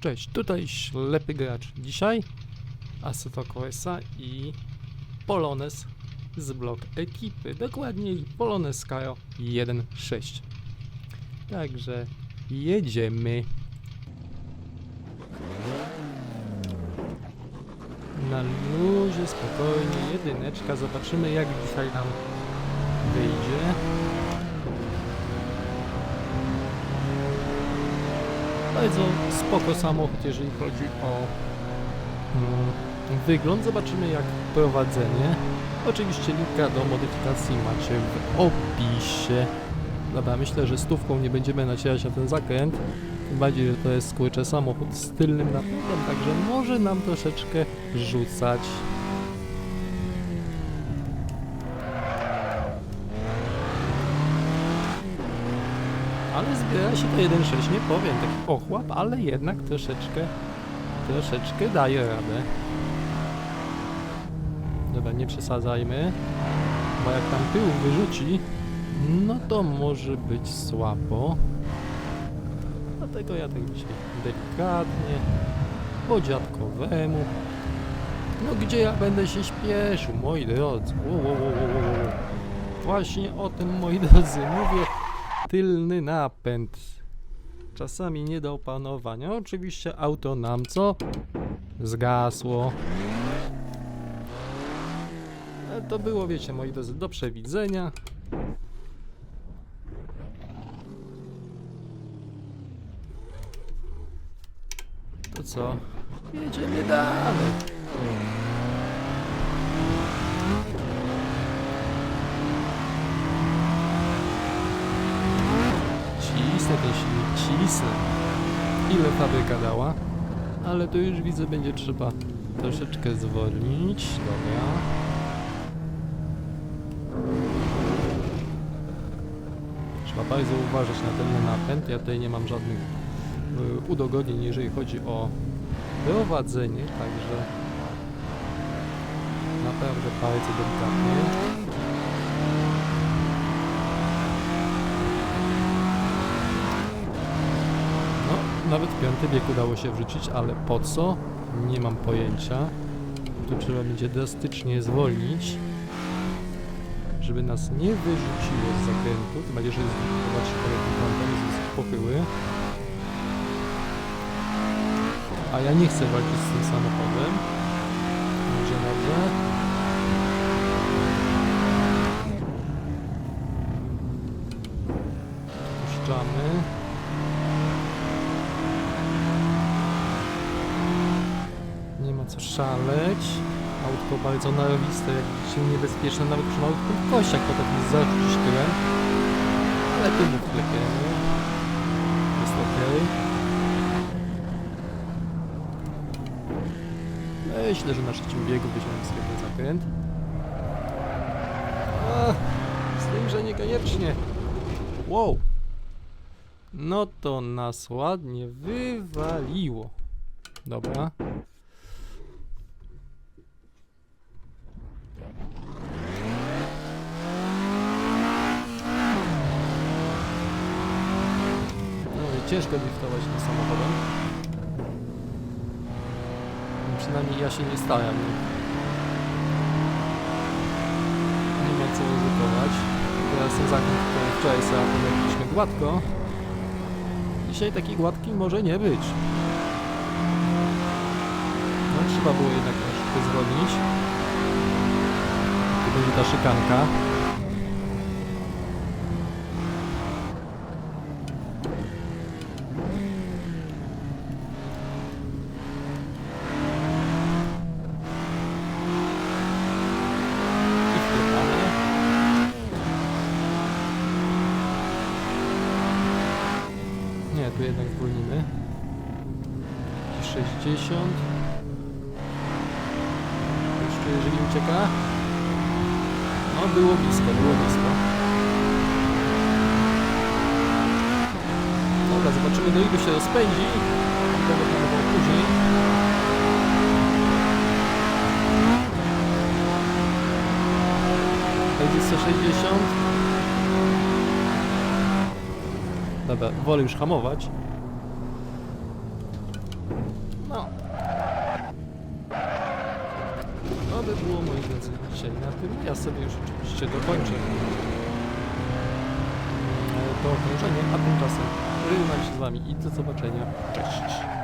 Cześć, tutaj ślepy gracz. Dzisiaj Assetto i Polones z blok ekipy. Dokładniej Polones Skaro 1.6. Także jedziemy. Na luzie, spokojnie, jedyneczka. Zobaczymy jak dzisiaj nam wyjdzie. Bardzo spoko samochód, jeżeli chodzi o mm, wygląd. Zobaczymy jak prowadzenie. Oczywiście linka do modyfikacji macie w opisie. Dobra, myślę, że stówką nie będziemy nacierać na ten zakręt. Tym bardziej, że to jest kurczę samochód z tylnym napędem, także może nam troszeczkę rzucać. Ale zbiera się to 1.6, nie powiem, taki ochłap, ale jednak troszeczkę, troszeczkę daje radę. Dobra, nie przesadzajmy, bo jak tam tył wyrzuci, no to może być słabo. Dlatego ja tak dzisiaj delikatnie, po dziadkowemu. No gdzie ja będę się śpieszył, moi drodzy? Wo. Właśnie o tym, moi drodzy, mówię. Tylny napęd. Czasami nie do opanowania. Oczywiście auto nam co? Zgasło. Ale to było, wiecie, moi drodzy, do przewidzenia. To co? Jedziemy dalej. Ile fabryka dała? Ale to już widzę, będzie trzeba troszeczkę zwolnić. Dobra. Trzeba bardzo uważać na ten napęd. Ja tutaj nie mam żadnych y, udogodnień, jeżeli chodzi o prowadzenie, także naprawdę bardzo delikatnie. No, nawet piąty bieg udało się wrzucić, ale po co? Nie mam pojęcia. Tu trzeba będzie drastycznie zwolnić, żeby nas nie wyrzuciło z zakrętu. Tym bardziej, że jest, zobaczcie, kolejny kątem jest pochyły. A ja nie chcę walczyć z tym samochodem. Dobrze, dobrze. Puszczamy. Nie ma co szaleć. Autko bardzo narwiste, jak widzicie, niebezpieczne nawet przy małych prędkościach potrafi zarzucić tyłem. Ale tu mu wklepiemy. Jest okej. Myślę, że na trzecim biegu weźmiemy sobie ten zakręt. Z tym, że niekoniecznie. Wow. No to nas ładnie wywaliło. Dobra. No i ciężko driftować tym samochodem. Przynajmniej ja się nie stałem. Nie ma co ryzykować. Teraz ten zakręt, który wczoraj sobie gładko. Dzisiaj taki gładki może nie być. No trzeba było jednak troszkę zwolnić. Tu będzie ta szykanka. I wklepamy. Nie, tu jednak zwolnimy. Jakieś 60. Jeszcze jeżeli ucieka. No, było blisko, było blisko. Dobra, zobaczymy do ilu się rozpędzi. Będę planował później. Będzie 160. Dobra, wolę już hamować. No. To by było moi drodzy dzisiaj na tym. Ja sobie już oczywiście dokończę e, to okrążenie, a tymczasem żegnam się z wami i do zobaczenia. Cześć!